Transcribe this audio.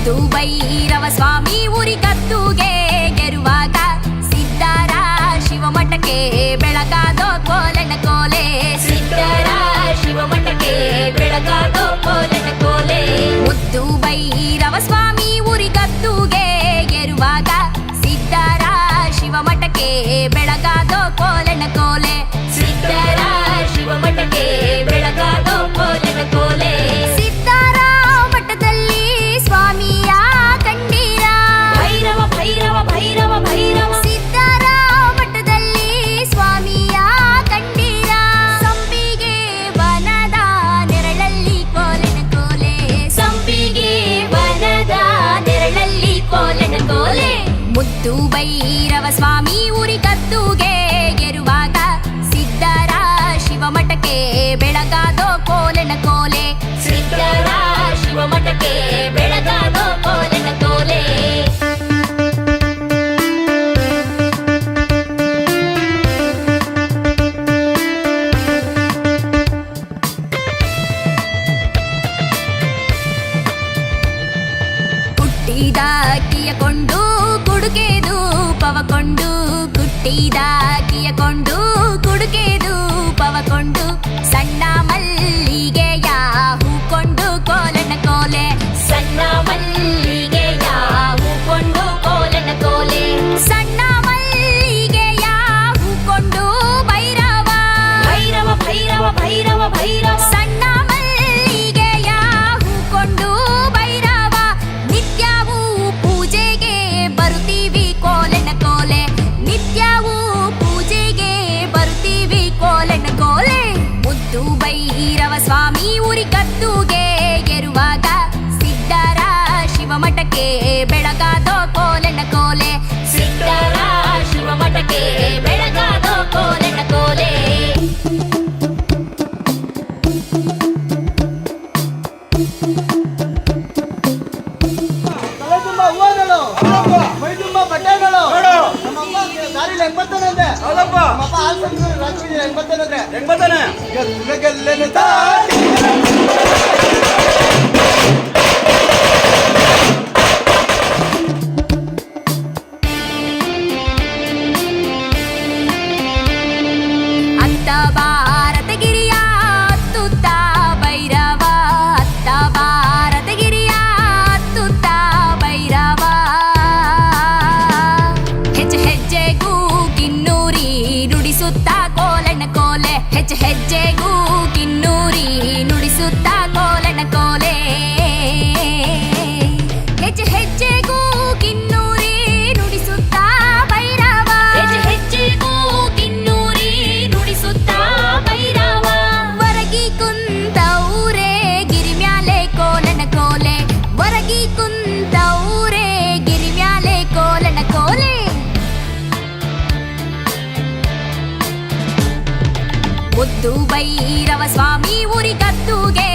ಮುದ್ದು ಭೈರವ ಸ್ವಾಮಿ ಉರಿಗದ್ದುಗೆ ಗೆರುವಾಗ ಸಿದ್ದಾರ ಶಿವಮಠಕ್ಕೆ ಬೆಳಗಾದೋ ಕೋಲಣ್ಣ ಕೋಲೆ. ಸಿದ್ದಾರ ಶಿವಮಠಕ್ಕೆ ಬೆಳಗಾದೋ ಕೋಲಣ್ಣ ಕೋಲೆ. ಮುದ್ದು ಭೈರವ ಸ್ವಾಮಿ ಉರಿಗದ್ದುಗೆ ಗೆರುವಾಗ ಸಿದ್ದಾರ ಶಿವಮಠಕ್ಕೆ ಬೆಳಗಾದೋ ಕೋಲಣ್ಣ ಕೋಲೆ. ಭೈರವ ಸ್ವಾಮಿ ಉರಿಗದ್ದುಗೆ ಗೆರುವಾಗ ಸಿದ್ಧರ ಶಿವಮಠಕ್ಕೆ ಬೆಳಗಾದೋ ಕೋಲನ ಕೋಲೆ. ಸಿದ್ಧರ ಶಿವಮಠಕ್ಕೆ ಬೆಳಗಾದೋ ಕೋಲನ ಕೋಲೆ. ಹುಟ್ಟಿದ ಅಕ್ಕಿಯ ಕೊಂಡು ಕುಡುಕೆದು ಪವಕೊಂಡು ಕುಟ್ಟಿದ ಅಕ್ಕಿಯ ಕೊಂಡು ಕುಡುಕೆದು ಪವಕೊಂಡು ಸಣ್ಣ ಮಲ್ಲಿಗೆಯ ಹೂಕೊಂಡು ಕೋಲನ ಕೋಲೆ ಸಣ್ಣ ಮಲ್ಲಿಗೆಯ ಗದ್ದುಗೆ ಗೆರುವಾಗ ಸಿದ್ಧರ ಶಿವಮಠಕ್ಕೆ ಬೆಳಗಾದೋ ಕೋಲೆನ ಕೋಲೆ. ಸಿದ್ಧರ ಶಿವಮಠಕ್ಕೆ ಬೆಳಗಾದೋ ಕೋಲನ ಕೋಲೆ. ತಲೆ ತುಂಬ ಹೂವಗಳು ಮೈ ಕೋಲಣ್ಣ ಕೋಲೆ ಹೆಜ್ಜೆ ಹೆಜ್ಜೆಗೂ ಕಿನ್ನೂರಿ ನುಡಿಸುತ್ತ ಕೋಲಣ್ಣ ಕೋಲೆ. ಹೆಜ್ಜೆ ಹೆಜ್ಜೆಗೂ ಮುದ್ದು ಭೈರವ ಸ್ವಾಮಿ ಉರಿ ಗದ್ದುಗೆ